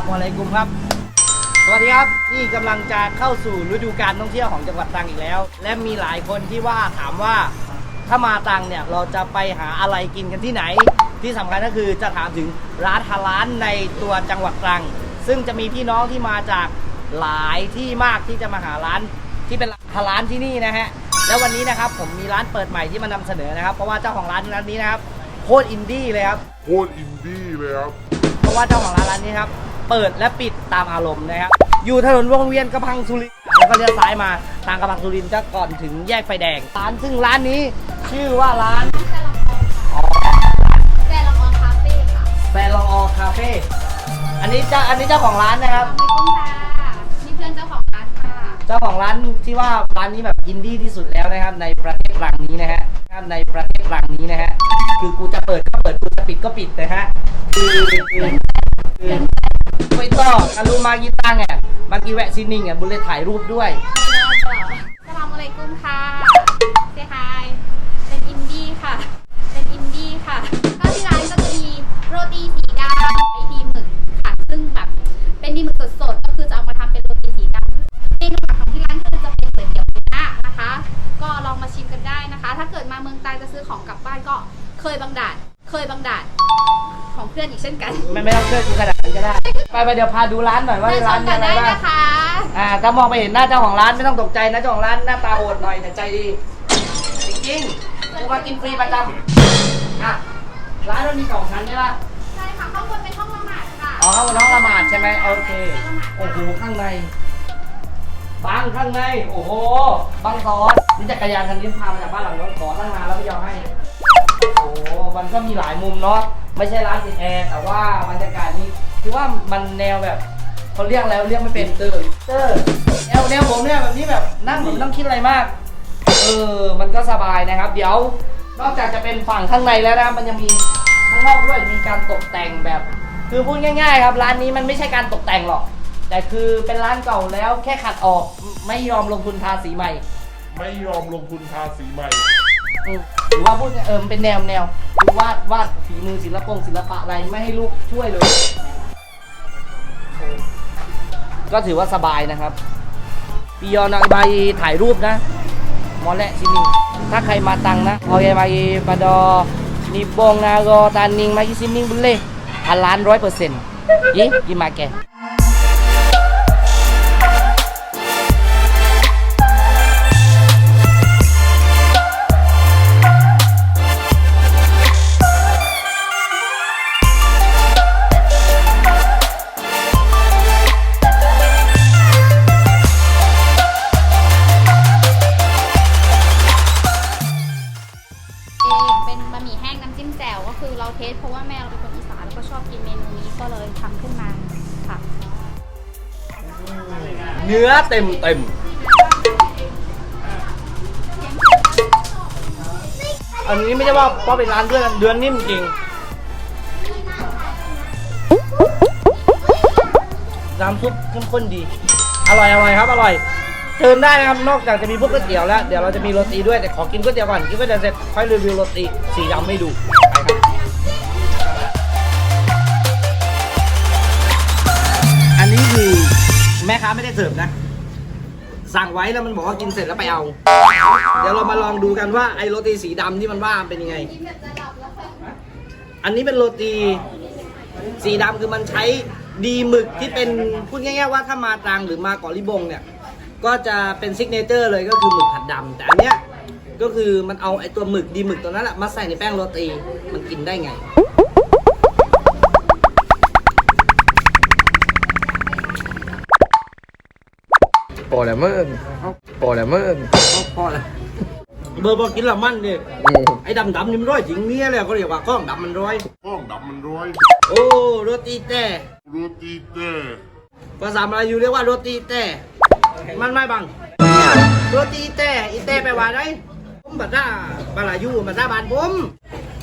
บอะไรกุมครับ สวัสดีครับ นี่กำลังจะเข้าสู่ฤดูการท่องเที่ยวของจังหวัดตรังอีกแล้ว และมีหลายคนที่ว่าถามว่าถ้ามาตรังเนี่ยเราจะไปหาอะไรกินกันที่ไหน ที่สำคัญก็คือจะถามถึงร้านฮาลานในตัวจังหวัดตรัง ซึ่งจะมีพี่น้องที่มาจากหลายที่มากที่จะมาหาร้านที่เป็นฮาลานที่นี่นะฮะแล้ววันนี้นะครับผมมีร้านเปิดใหม่ที่มานำเสนอนะครับ เพราะว่าเจ้าของร้านร้านนี้นะครับโคตรอินดี้เลยครับโคตรอินดี้เลยครับเพราะว่าเจ้าของร้านร้านนี้ครับ เปิดและปิดตามอารมณ์นะครับ อยู่ถนนวงเวียนกระพังสุรินทร์แล้วก็เลี้ยวซ้ายมาทางกระพังสุรินทร์จะก่อนถึงแยกไฟแดง ร้านซึ่งร้านนี้ชื่อว่าร้านแจลองออนคาเฟ่ค่ะแฟรองออคาเฟ่ อันนี้เจ้าอันนี้เจ้าของร้านนะครับไม่กุ้งค่ะนี่เพื่อนเจ้าของร้านค่ะ เจ้าของร้านที่ว่าร้านนี้แบบอินดี้ที่สุดแล้วนะครับในประเทศตรังนี้นะฮะในประเทศตรังนี้นะฮะ คือกูจะเปิดก็เปิด กูจะปิดก็ปิดนะฮะ คือคือคือ ไม่ต้องการูมากีตังอะมากีแวะซินิ่งอะบุญเลยถ่ายรูปด้วยสลามอะไรกุ้งค่ะเซฮายเป็นอินดี้ค่ะ เป็นอินดี้ค่ะ ก็ที่ร้านก็จะมีโรตีสีดำไอดีหมึกค่ะ ซึ่งแบบเป็นดีหมึกสดๆ ก็คือจะเอามาทำเป็นโรตีสีดำเมนูหลักของที่ร้านก็จะเป็นก๋วยเตี๋ยวเนื้อนะคะ ก็ลองมาชิมกันได้นะคะ ถ้าเกิดมาเมืองตรังจะซื้อของกลับบ้านก็เคยบางดาด เคยบางดาดของเพื่อนอีกเช่นกันไม่ไม่ต้องเชื่อกูขนาดนั้นก็ได้ ไปไปเดี๋ยวพาดูร้านหน่อยว่าเชิญชร้านมมีกัอะนไรได้บ้างนะคะ อ่าถ้ามองไปเห็นหน้าเจ้าของร้านไม่ต้องตกใจนะเจ้าของร้านหน้าตาโหดหน่อยแต่ใจดีจริงๆกูมากินฟรีประจำอะร้านมันมีสองชั้นใช่ปะ ใช่ค่ะข้างบนเป็นห้องละหมาดค่ะอ๋อข้างบนห้องละหมาดใช่ไหมโอเค โอ้โห ข้างในบังข้างใน โอ้โหบังซอสนี่จักรยานคันนี้พามาจากบ้านหลังนู้นขอตั้งนานแล้วไม่ยอมให้ โอ้โหมันก็มีหลายมุมเนาะไม่ใช่ร้านติดแอร์แต่ว่าบรรยากาศนี้คือว่ามันแนวแบบเขาเรียกแล้วเรียกไม่เป็นเตอร์เตอร์แนวแนวผมเนี่ยแบบนี้แบบนั่งผมไม่ต้องคิดอะไรมากเออมันก็สบายนะครับ เดี๋ยวนอกจากจะเป็นฝั่งข้างในแล้วนะครับมันยังมีข้างนอกด้วยมีการตกแต่งแบบ คือพูดง่าย ๆ ครับ ร้านนี้มันไม่ใช่การตกแต่งหรอก แต่คือเป็นร้านเก่าแล้วแค่ขัดออกไม่ยอมลงทุนทาสีใหม่ ไม่ยอมลงทุนทาสีใหม่ อืมหรือว่าพูดง่ยเออมันเป็นแนวแนวคือวาดวาดฝีมือศิลปงศิลปะอะไรไม่ให้ลูกช่วยเลยก็ถือว่าสบายนะครับปิยอนเอาไปถ่ายรูปนะ มอแหละที่นี่ถ้าใครมาตังนะเอาไปปาดอนิบงนาโกตานิงมาที่ซิมนิงบุเล่พันล้านร้อยเปอร์เซ็นต์ยี่ยี่มาแก แจ่วก็คือเราเทสเพราะว่าแม่เราเป็นคนอีสานแล้วก็ชอบกินเมนูนี้ก็เลยทำขึ้นมาค่ะ เนื้อเต็มเต็มอันนี้ไม่ใช่ว่าเพราะเป็นร้านเพื่อนเดือนนิ่มจริงน้ำซุปเข้มข้นดี อร่อยอร่อยครับ อร่อย เชิญได้นะครับ นอกจากจะมีพวกก๋วยเตี๋ยวแล้ว เดี๋ยวเราจะมีโรตีด้วย แต่ขอกินก๋วยเตี๋ยวก่อน กินก๋วยเตี๋ยวเสร็จค่อยรีวิวโรตีสีดำให้ดูไปครับอันนี้คือแม่ค้าไม่ได้เสิร์ฟนะ สั่งไว้แล้วมันบอกว่ากินเสร็จแล้วไปเอา เดี๋ยวเรามาลองดูกันว่าไอ้โรตีสีดำที่มันว่ามันเป็นยังไง อันนี้เป็นโรตีสีดำคือมันใช้ดีหมึกที่เป็นพูดง่ายๆว่าถ้ามาตรังหรือมาเกาะลิบงเนี่ย ก็จะเป็นซิกเนเจอร์เลยก็คือหมึกผัดดำแต่อันเนี้ยก็คือมันเอาไอ้ตัวหมึกดีหมึกตัวนั้นแหละมาใส่ในแป้งโรตีมันกินได้ไง พอแล้วเมื่อนพอแล้วเมื่อนพอแล้วเบอร์บอกกินและมันดิอืมไอ้ดำดำๆนี่มันร้อยจริงเนี่ยเลยเขาเรียกว่าข้องดำมันร้อย ห้องดำมันร้อยโอ้โรตีแต่ โรตีเต้ภาษามาลายูเรียกว่าโรตีแต่ มันไม่บังโรตีแต่อีแต่แปว่าอะไรผมบัดด้ามาลายูบัดด้าบานผม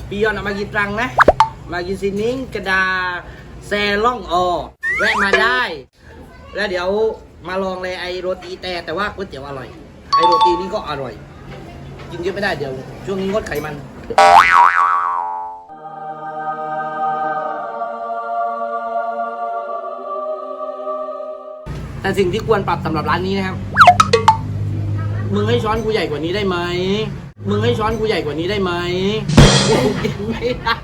ปียอนเอามากินตรังนะ มากินซินิงกระดาแซล่องออแวะมาได้ แล้วเดี๋ยวมาลองเลยไอโรตีแต่แต่ว่าก๋วยเตี๋ยวอร่อย ไอโรตีนี่ก็อร่อย กินเยอะไม่ได้เดี๋ยว ช่วงนี้งดไขมัน แต่สิ่งที่ควรปรับสำหรับร้านนี้นะครับ มึงให้ช้อนกูใหญ่กว่านี้ได้ไหม มึงให้ช้อนกูใหญ่กว่านี้ได้ไหมกูกินไม่ได้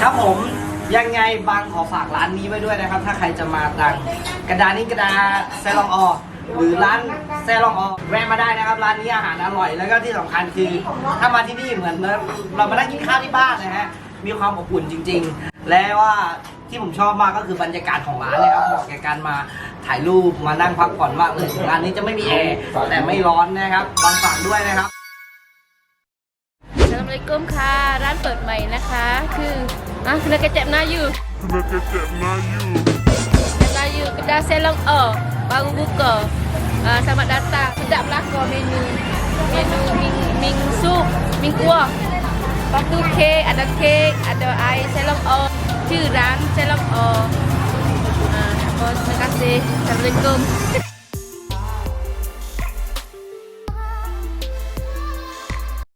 ครับผมยังไงบางขอฝากร้านนี้ไว้ด้วยนะครับ ถ้าใครจะมาตังกระดานนี้กระดาแซลองออหรือร้านแซลองออแวะมาได้นะครับ ร้านนี้อาหารอร่อย แล้วก็ที่สำคัญคือ ถ้ามาที่นี่เหมือนเรามานั่งกินข้าวที่บ้านนะฮะมีความอบอุ่นจริง และว่าที่ผมชอบมากก็คือบรรยากาศของร้านเลยครับเหมาะแก่การมาถ่ายรูปมานั่งพักผ่อนมากเลยร้านนี้จะไม่มีแอร์แต่ไม่ร้อนนะครับบางฝากด้วยนะครับสลามอะลัยกุมค่ะ ร้านเปิดใหม่นะคะ คืออะคุณกระเจ็บหน้าอยู่ Mereka cek Melayu. เจ็บหน้าอยู่ kedai Selong O baru buka uh, selamat datang sedap belaka menu menu ming, ming sup ming kuah lepas tu kek ada kek ada air Selong O ชื่อร้าน Selong O uh, terima kasih Assalamualaikum